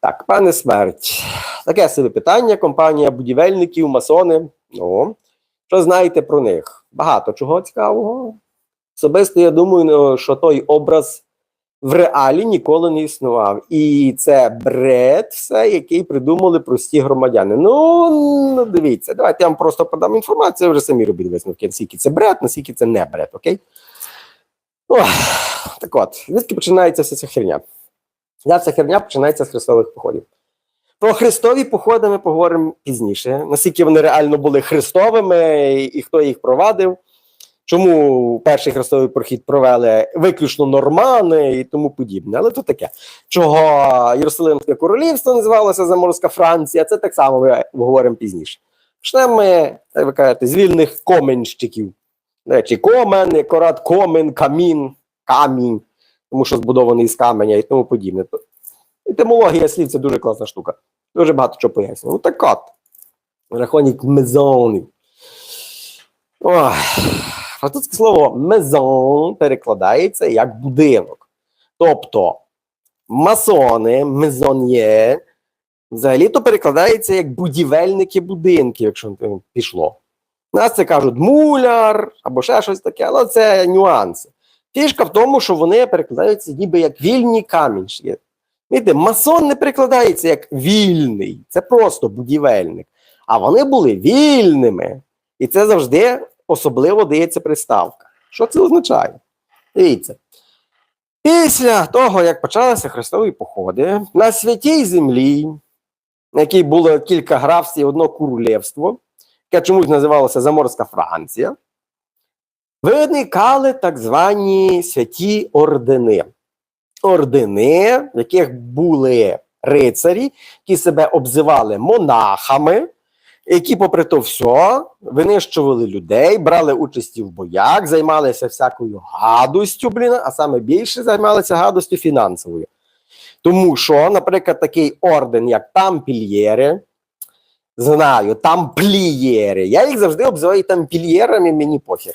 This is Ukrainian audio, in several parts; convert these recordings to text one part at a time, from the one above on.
Так, пане смерть. Таке собі питання. Компанія будівельників, масони. Ну, що знаєте про них? Багато чого цікавого. Особисто я думаю, ну, що той образ в реалі ніколи не існував. І це бред, все, який придумали прості громадяни. Ну, ну, дивіться, давайте я вам просто подам інформацію, вже самі робіть висновки, наскільки це бред, наскільки це не бред, окей? Ох, так от, звідки починається вся ця херня? Вся ця херня починається з хрестових походів. Про хрестові походи ми поговоримо пізніше. Наскільки вони реально були хрестовими і, хто їх провадив. Чому перший хрестовий прохід провели виключно нормани і тому подібне. Але то таке. Чого Єрусалимське королівство називалося Заморська Франція, це так само ми говоримо пізніше. Почнемо ми, як ви кажете, з вільних коменщиків. До речі, комен, якорат комен, камін, камінь, тому що збудований з каменя і тому подібне. Етимологія слів це дуже класна штука. Дуже багато чого пояснює. Ну так от. Рахунок мезонів. Французьке слово мезон перекладається як будинок. Тобто масони, мезон'є, взагалі-то перекладається як будівельники будинків, якщо пішло. У нас це кажуть муляр або ще щось таке, але це нюанси. Фішка в тому, що вони перекладаються ніби як вільні камінь. Видите, масон не перекладається як вільний, це просто будівельник. А вони були вільними. І це завжди особливо дається приставка. Що це означає? Дивіться. Після того, як почалися хрестові походи, на святій землі, на якій було кілька графств і одно королівство, яке чомусь називалося Заморська Франція, виникали так звані святі ордени. Ордени, в яких були рицарі, які себе обзивали монахами, які, попри то все, винищували людей, брали участі в боях, займалися всякою гадостю, блін, а саме більше займалися гадостю фінансовою. Тому що, наприклад, такий орден, як тампільєри, знаю, тамплієри, я їх завжди обзиваю тампільєрами, мені похер.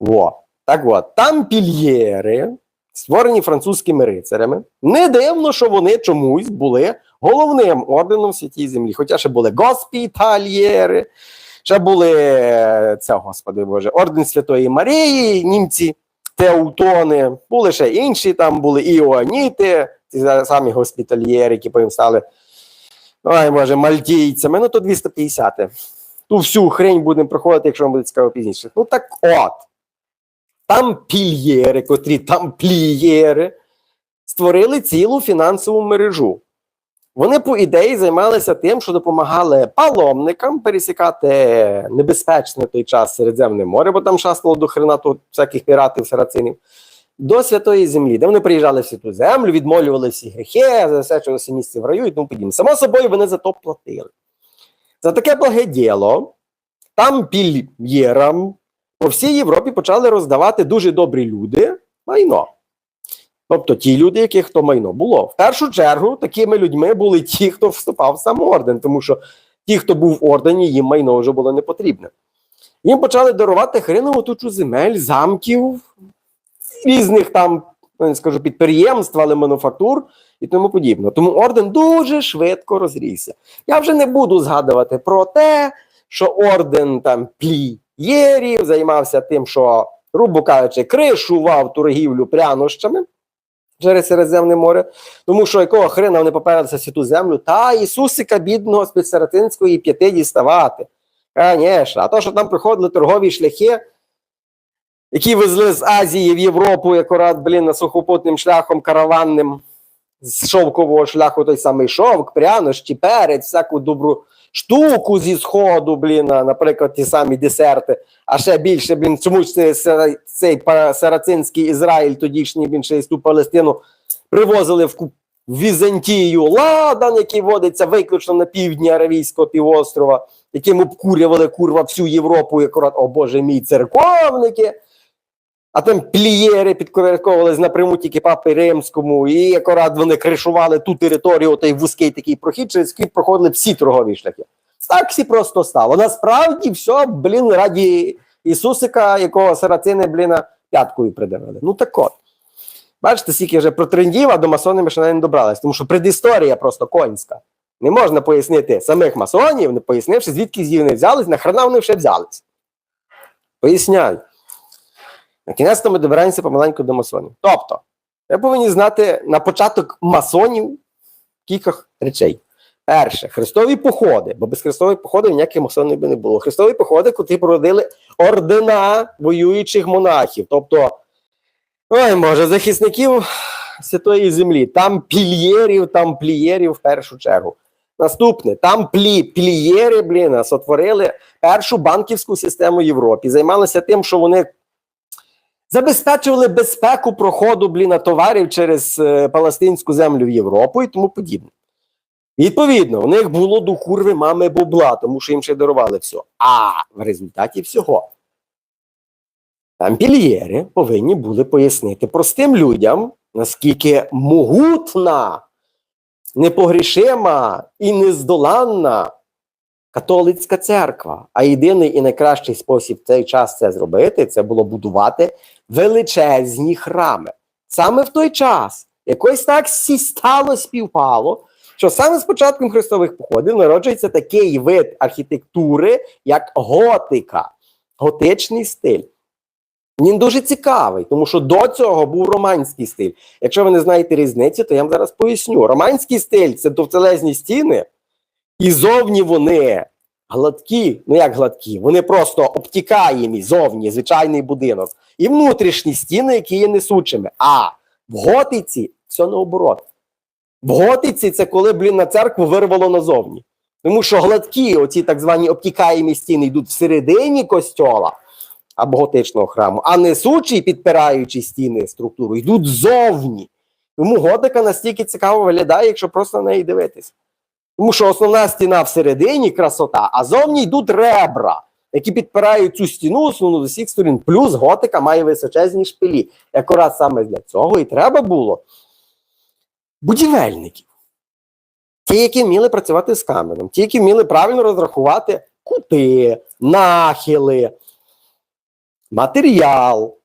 Во. Так от, тампільєри, створені французькими рицарями, не дивно, що вони чомусь були головним орденом святій землі. Хоча ще були госпітальєри, ще були це, господи Боже, орден Святої Марії, німці, теутони, були ще інші, там були іоаніти, ці самі госпітальєри, які потім стали ой, Боже, мальтійцями. Ну, то 250. Ту всю хрень будемо проходити, якщо вам буде цікаво пізніше. Ну так от. Тампільєри, котрі тамплієри, створили цілу фінансову мережу. Вони, по ідеї, займалися тим, що допомагали паломникам пересікати небезпечне той час Середземне море, бо там шастало до хрена тут всяких піратів, сарацинів, до Святої Землі, де вони приїжджали в святу землю, відмолювали всі гріхи, засечувалися місце в раю і тому подібне. Само собою вони за то платили. За таке благе діло там пільєрам по всій Європі почали роздавати дуже добрі люди майно. Тобто ті люди, яких то майно було. В першу чергу такими людьми були ті, хто вступав в сам орден, тому що ті, хто був в ордені, їм майно вже було не потрібне. Їм почали дарувати хренову тучу земель, замків, різних там, не скажу, підприємств, але мануфактур і тому подібне. Тому орден дуже швидко розрісся. Я вже не буду згадувати про те, що орден там плієрів займався тим, що, грубо кажучи, кришував торгівлю прянощами через Середземне море, тому що якого хрена вони попередилися святу землю, та Ісусика бідного з під Сарацинської п'яти діставати. Звісно, а то, що там приходили торгові шляхи, які везли з Азії в Європу, акурат, блін, на сухопутним шляхом караванним, з шовкового шляху той самий шовк, прянощі, перець, всяку добру штуку зі сходу, блін, наприклад, ті самі десерти, а ще більше, блін, чомусь цей, цей сарацинський Ізраїль, тодішній він ще й ту Палестину, привозили в, Візантію. Ладан, який водиться виключно на півдні Аравійського півострова, яким обкурювали курва всю Європу, акурат, о Боже мій, церковники. А там плієри підкорковувались напряму тільки папи римському, і акурат вони кришували ту територію, той вузький такий прохід, через який проходили всі торгові шляхи. Так всі просто стало. Насправді все, блін, раді Ісусика, якого сарацини, блін, п'яткою придавили. Ну так от. Бачите, скільки вже про трендів, а до масонів ми ще не добрались, тому що предісторія просто конська. Не можна пояснити самих масонів, не пояснивши, звідки вони взялись, нахрена вони ще взялись. Поясняю. На кінець ми добираємося помаленьку до масонів. Тобто, ви повинні знати на початок масонів кілька речей. Перше, хрестові походи, бо без хрестових походів ніяких масонів би не було. Хрестові походи, котрі породили ордена воюючих монахів. Тобто, ой, може, захисників святої землі, там пільєрів, там плієрів в першу чергу. Наступне, там плі, плієри, блін, сотворили першу банківську систему Європі. Займалися тим, що вони забезпечували безпеку проходу блін, товарів через е, палестинську землю в Європу і тому подібне. Відповідно, у них було до курви мами бубла, тому що їм ще дарували все. А в результаті всього тампільєри повинні були пояснити простим людям, наскільки могутна, непогрішима і нездоланна католицька церква. А єдиний і найкращий спосіб в цей час це зробити це було будувати величезні храми. Саме в той час якось так стало співпало, що саме з початком хрестових походів народжується такий вид архітектури, як готика, готичний стиль. Він дуже цікавий, тому що до цього був романський стиль. Якщо ви не знаєте різниці, то я вам зараз поясню. Романський стиль це довцелезні стіни, і зовні вони гладкі, ну як гладкі, вони просто обтікаємі зовні, звичайний будинок, і внутрішні стіни, які є несучими. А в готиці все наоборот. В готиці це коли, блін, на церкву вирвало назовні. Тому що гладкі, оці так звані обтікаємі стіни йдуть всередині костьола або готичного храму, а несучі, підпираючі стіни структуру, йдуть ззовні. Тому готика настільки цікаво виглядає, якщо просто на неї дивитись. Тому що основна стіна всередині красота, а зовні йдуть ребра, які підпирають цю стіну основну з усіх сторін. Плюс готика має височезні шпилі. Якраз саме для цього і треба було будівельників. Ті, які вміли працювати з каменем, ті, які вміли правильно розрахувати кути, нахили, матеріал,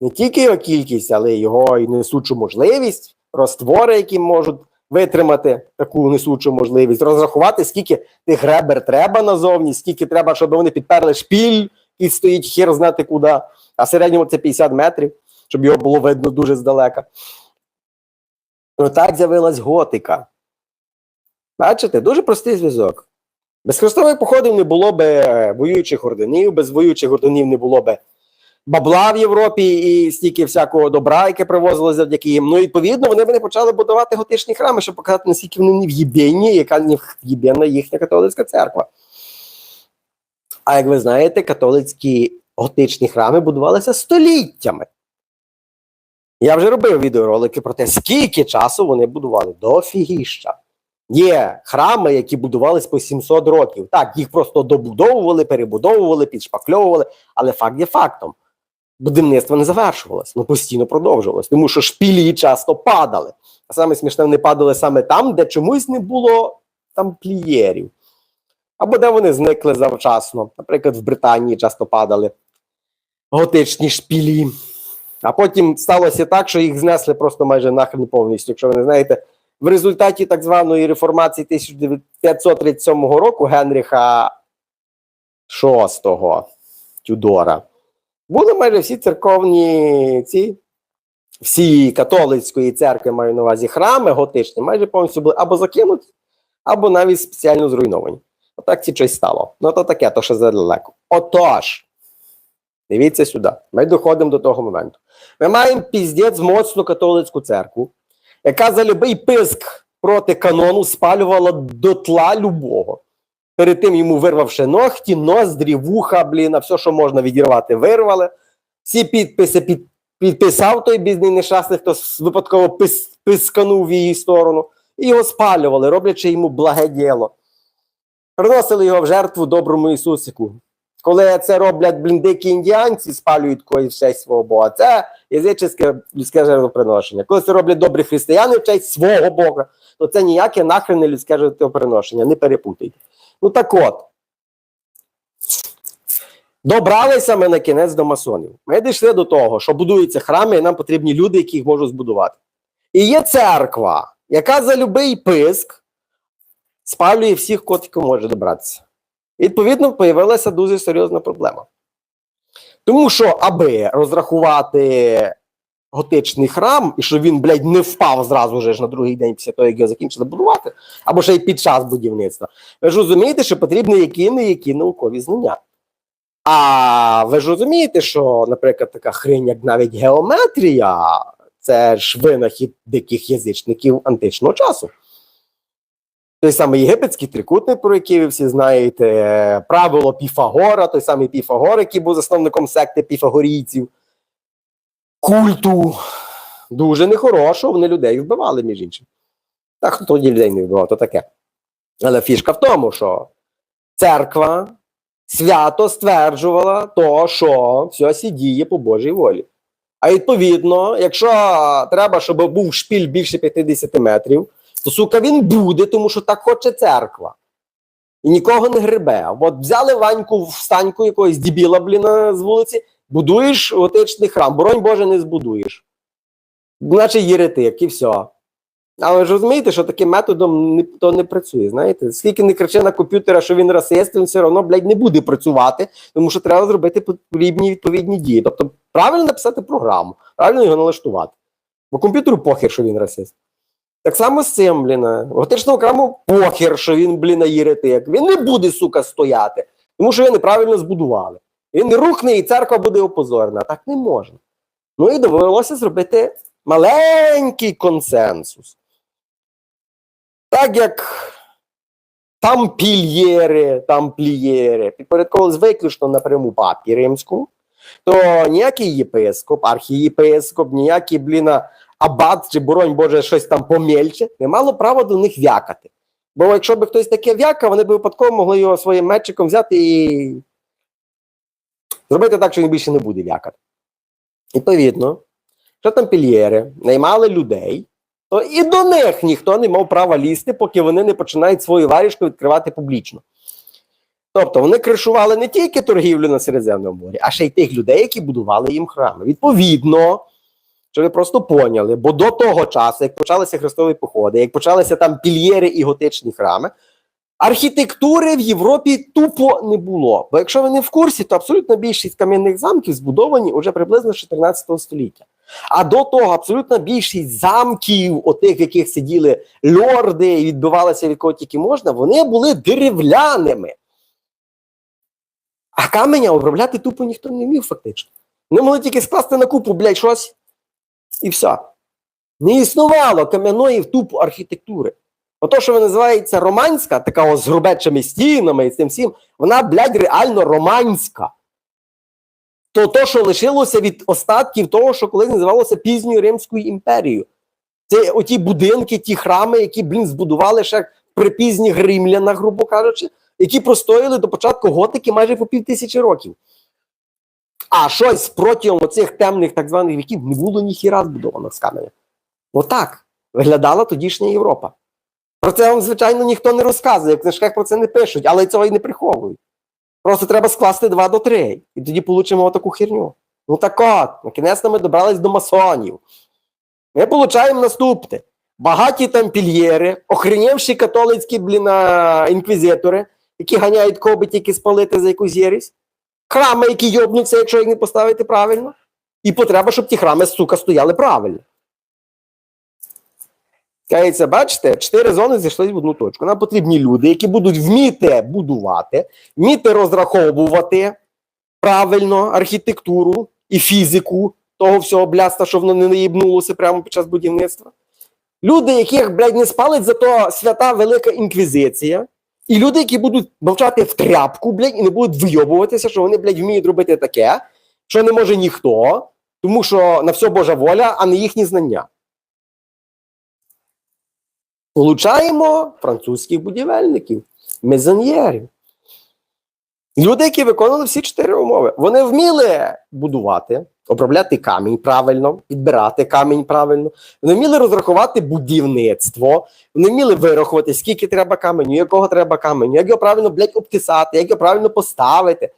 не тільки його кількість, але й його і несучу можливість, роствори, які можуть витримати таку несучу можливість, розрахувати, скільки тих ребер треба назовні, скільки треба, щоб вони підперли шпіль, і стоїть хер знати куди, а в середньому це 50 метрів, щоб його було видно дуже здалека. Отак з'явилась готика. Бачите, дуже простий зв'язок. Без хрестових походів не було б е, воюючих орденів, без воюючих орденів не було б бабла в Європі і стільки всякого добра, яке привозило завдяки їм. Ну, відповідно, вони не почали будувати готичні храми, щоб показати, наскільки вони не в'єбєнні, яка не в'єбєнна їхня католицька церква. А як ви знаєте, католицькі готичні храми будувалися століттями. Я вже робив відеоролики про те, скільки часу вони будували до фігіща. Є храми, які будувались по 700 років. Так, їх просто добудовували, перебудовували, підшпакльовували, але факт є фактом. Будівництво не завершувалось, ну постійно продовжувалось, тому що шпілі часто падали. А саме смішне, вони падали саме там, де чомусь не було там плієрів. Або де вони зникли завчасно. Наприклад, в Британії часто падали готичні шпілі. А потім сталося так, що їх знесли просто майже нахрен повністю. Якщо ви не знаєте, в результаті так званої реформації 1537 року Генріха VI Тюдора були майже всі церковні ці, всі католицької церкви, маю на увазі храми готичні, майже повністю були або закинуті, або навіть спеціально зруйновані. Отак ці щось стало. Ну то таке, то ще задалеко. Отож, дивіться сюди. Ми доходимо до того моменту. Ми маємо піздець моцну католицьку церкву, яка за любий писк проти канону спалювала дотла любого. Перед тим йому вирвавши ногті, ноздрі, вуха, блін, а все, що можна відірвати, вирвали. Всі підписи під, підписав той бідний нещасний, хто випадково пис, писканув в її сторону, і його спалювали, роблячи йому благе діло. Приносили його в жертву доброму Ісусику. Коли це роблять блін, дикі індіанці, спалюють когось в честь свого Бога. Це язичське людське жертвоприношення. Коли це роблять добрі християни в честь свого Бога, то це ніяке нахрен не людське жертвоприношення, не перепутайте. Ну так от. Добралися ми на кінець до масонів. Ми дійшли до того, що будуються храми, і нам потрібні люди, які їх можуть збудувати. І є церква, яка за любий писк спалює всіх, котиків може добратися. І, відповідно, появилася дуже серйозна проблема. Тому що, аби розрахувати готичний храм, і щоб він, блядь, не впав зразу ж на другий день після того, як його закінчили будувати, або ще й під час будівництва, ви ж розумієте, що потрібні які не які наукові знання. А ви ж розумієте, що, наприклад, така хрень, як навіть геометрія, це ж винахід диких язичників античного часу. Той самий єгипетський трикутник, про який ви всі знаєте, правило Піфагора, той самий Піфагор, який був засновником секти піфагорійців, культу. Дуже нехорошо, вони людей вбивали, між іншим. Так, хто тоді людей не вбивав, то таке. Але фішка в тому, що церква свято стверджувала то, що все діє по Божій волі. А відповідно, якщо треба, щоб був шпіль більше 50 метрів, то сука він буде, тому що так хоче церква. І нікого не грибе. От взяли Ваньку в станьку якогось дібіла, бліна, з вулиці, будуєш готичний храм, боронь Боже, не збудуєш. Наче єретик, і все. Але ж розумієте, що таким методом не, то не працює. Знаєте, скільки не кричи на комп'ютера, що він расист, він все одно, блядь, не буде працювати, тому що треба зробити потрібні відповідні дії. Тобто правильно написати програму, правильно його налаштувати. Бо комп'ютеру похер, що він расист. Так само з цим, блін. Готичному храму похер, що він, блін, єретик. Він не буде, сука, стояти, тому що його неправильно збудували. Він рухне, і церква буде опозорена. Так не можна. Ну і довелося зробити маленький консенсус. Так як тампільєри, тамплієри підпорядковувались виключно напряму папі римському, то ніякий єпископ, архієпископ, ніякий, бліна, абат чи боронь Боже, щось там помельче, не мало права до них в'якати. Бо якщо б хтось таке в'якав, вони б випадково могли його своїм метчиком взяти і зробити так, що він більше не буде в'якати. Відповідно, що тампільєри наймали людей, то і до них ніхто не мав права лізти, поки вони не починають свою варішку відкривати публічно. Тобто вони кришували не тільки торгівлю на Середземному морі, а ще й тих людей, які будували їм храми. Відповідно, що ви просто поняли, бо до того часу, як почалися хрестові походи, як почалися там пільєри і готичні храми, архітектури в Європі тупо не було. Бо якщо ви не в курсі, то абсолютно більшість кам'яних замків збудовані вже приблизно з 14 століття. А до того абсолютно більшість замків, отих, в яких сиділи льорди і відбивалися від кого тільки можна, вони були деревляними. А каменя обробляти тупо ніхто не вмів, фактично. Вони могли тільки скласти на купу, блядь, щось, і все. Не існувало кам'яної тупо архітектури. Ото, що називається романська, така з грубечими стінами і з тим всім, вона, блядь, реально романська. То то, що лишилося від остатків того, що колись називалося пізньою Римською імперією. Це оті будинки, ті храми, які, блін, збудували ще при пізніх римлянах, грубо кажучи, які простоїли до початку готики майже по пів тисячі років. А щось протягом оцих темних так званих віків не було ніхіра збудовано з каменя. Отак виглядала тодішня Європа. Про це вам, звичайно, ніхто не розказує, в книжках про це не пишуть, але цього і не приховують. Просто треба скласти 2 до 3, і тоді получимо таку херню. Ну так от, на кінець ми добрались до масонів. Ми получаємо наступне: багаті тампільєри, охренівші католицькі бліна інквізитори, які ганяють коби тільки спалити за якусь єрість, храми, які йобнуться, якщо їх не поставити правильно, і потреба, щоб ті храми, сука, стояли правильно. Кається, бачите, чотири зони зійшли в одну точку. Нам потрібні люди, які будуть вміти будувати, вміти розраховувати правильно архітектуру і фізику того всього бляста, що воно не наїбнулося прямо під час будівництва. Люди, яких, блядь, не спалить за то свята Велика Інквізиція, і люди, які будуть мовчати в тряпку, блядь, і не будуть вийобуватися, що вони, блядь, вміють робити таке, що не може ніхто, тому що на все Божа воля, а не їхні знання. Получаємо французьких будівельників, мезоньєрів. Люди, які виконували всі чотири умови. Вони вміли будувати, обробляти камінь правильно, підбирати камінь правильно. Вони вміли розрахувати будівництво, вони вміли вирахувати, скільки треба каменю, якого треба каменю, як його правильно блядь, обтисати, як його правильно поставити.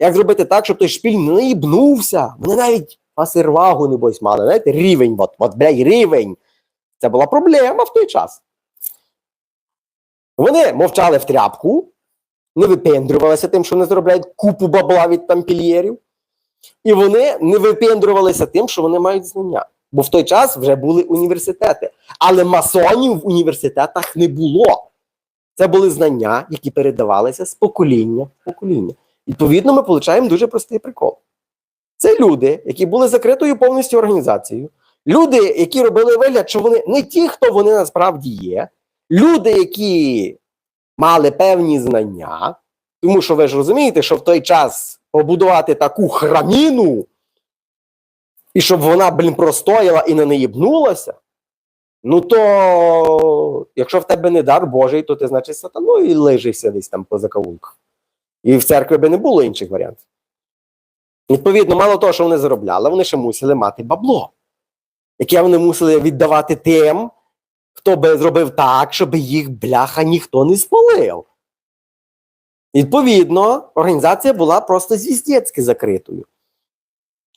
Як зробити так, щоб той шпіль не наїбнувся? Вони навіть пасирвагу, небось, мали. Знаєте, рівень, от, от, блядь, рівень. Це була проблема в той час. Вони мовчали в тряпку, не випендрювалися тим, що вони заробляють купу бабла від тампільєрів. І вони не випендрювалися тим, що вони мають знання. Бо в той час вже були університети. Але масонів в університетах не було. Це були знання, які передавалися з покоління в покоління. Відповідно, ми отримуємо дуже простий прикол. Це люди, які були закритою повністю організацією, люди, які робили вигляд, що вони не ті, хто вони насправді є, люди, які мали певні знання, тому що ви ж розумієте, що в той час побудувати таку храміну, і щоб вона, блін, простояла і не наїбнулася, ну то, якщо в тебе не дар Божий, то ти, значить, сатаною і лежишся десь там по закавулках. І в церкві би не було інших варіантів. Відповідно, мало того, що вони заробляли, вони ще мусили мати бабло, яке вони мусили віддавати тим, хто би зробив так, щоб їх бляха ніхто не спалив. Відповідно, організація була просто звіздецьки закритою.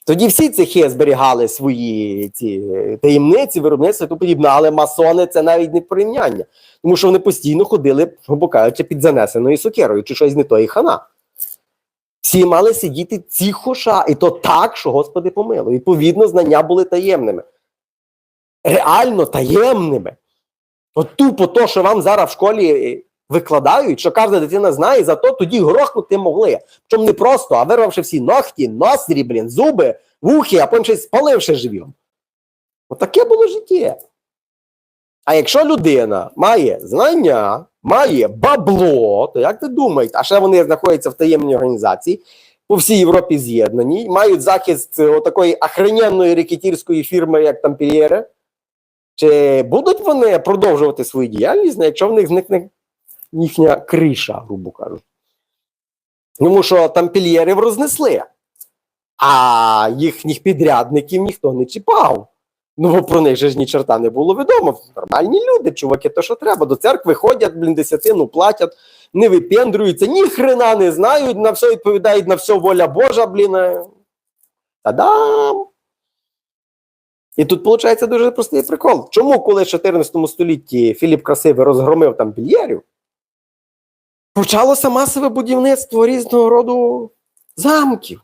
Тоді всі цехи зберігали свої ці е, таємниці, виробництва і тому подібне, але масони це навіть не порівняння, тому що вони постійно ходили, грубо кажучи, під занесеною сокирою чи щось не тої хана. Всі мали сидіти тихоша, і то так, що Господи помилуй. Відповідно, знання були таємними. Реально таємними. От тупо то, що вам зараз в школі викладають, що кожна дитина знає, зато тоді грохнути могли. Причому не просто, а вирвавши всі ногті, носрі, блін, зуби, вухи, а потім й спаливши живьом. Отаке було життя. А якщо людина має знання, має бабло, то як ви думаєте, а ще вони знаходяться в таємній організації, по всій Європі з'єднані, мають захист е, отакої охрененної рекетірської фірми, як Тампільєре, чи будуть вони продовжувати свою діяльність, якщо в них зникне їхня криша, грубо кажучи? Тому що тампільєрів рознесли, а їхніх підрядників ніхто не чіпав. Ну, бо про них же ж ні чорта не було відомо. Нормальні люди, чуваки, то що треба. До церкви ходять, блін, десятину платять, не випендрюються, ні хрена не знають, на все відповідають, на все воля Божа, блін. Та-дам! І тут виходить дуже простий прикол. Чому, коли в 14 столітті Філіп Красивий розгромив там більєрів, почалося масове будівництво різного роду замків.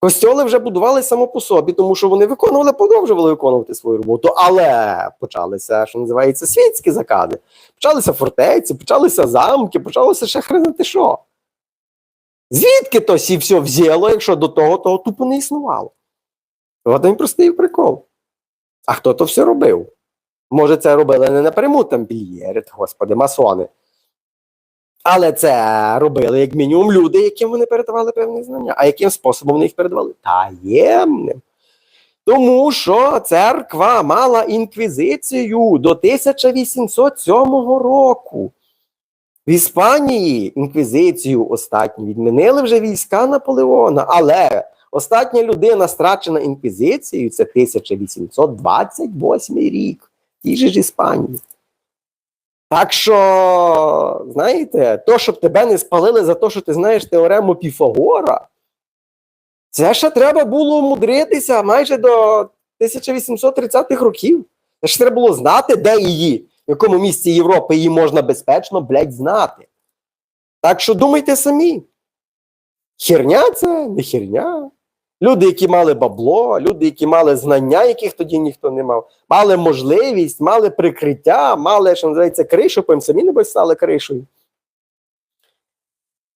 Костьоли вже будували само по собі, тому що вони виконували, продовжували виконувати свою роботу, але почалися, що називається, світські закади. Почалися фортеці, почалися замки, почалося ще хренати що. Звідки то сі все взяло, якщо до того того тупо не існувало? Один простий прикол. А хто то все робив? Може, це робили не напряму тампільєри, господи, масони. Але це робили як мінімум люди, яким вони передавали певні знання. А яким способом вони їх передавали? Таємним. Тому що церква мала інквізицію до 1807 року. В Іспанії інквізицію останню відмінили вже війська Наполеона, але остання людина, страчена інквізицією, це 1828 рік. Тій ж Іспанії. Так що, знаєте, то, щоб тебе не спалили за те, що ти знаєш теорему Піфагора, це ще треба було умудритися майже до 1830-х років. Це ж треба було знати, де її, в якому місці Європи її можна безпечно, блядь, знати. Так що думайте самі. Херня це не херня. Люди, які мали бабло, люди, які мали знання, яких тоді ніхто не мав, мали можливість, мали прикриття, мали, що називається, кришу, потім самі небось стали кришою.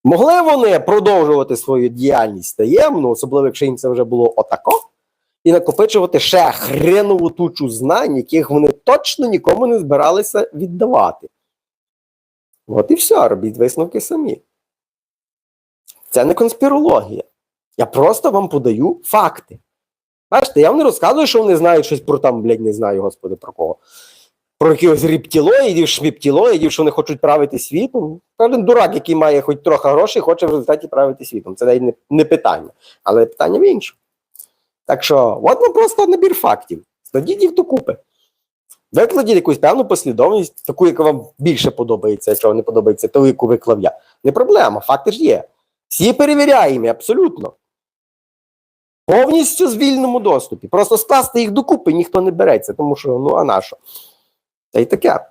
Могли вони продовжувати свою діяльність таємно, особливо, якщо їм це вже було отако, і накопичувати ще хренову тучу знань, яких вони точно нікому не збиралися віддавати. От і все, робіть висновки самі. Це не конспірологія. Я просто вам подаю факти. Бачите, я вам не розказую, що вони знають щось про там, блядь, не знаю, господи, про кого. Про якихось рептилоїдів, шміптілоїдів, що вони хочуть правити світом. Кожен дурак, який має хоч трохи грошей, хоче в результаті правити світом. Це навіть не, не питання. Але питання в іншому. Так що, от вам просто набір фактів. Складіть їх докупи. Викладіть якусь певну послідовність, таку, яка вам більше подобається, якщо вам не подобається, то яку виклав я. Не проблема, факти ж є. Всі перевіряємо, абсолютно. Повністю з вільному доступі. Просто скласти їх докупи ніхто не береться, тому що ну а на що? Та й таке.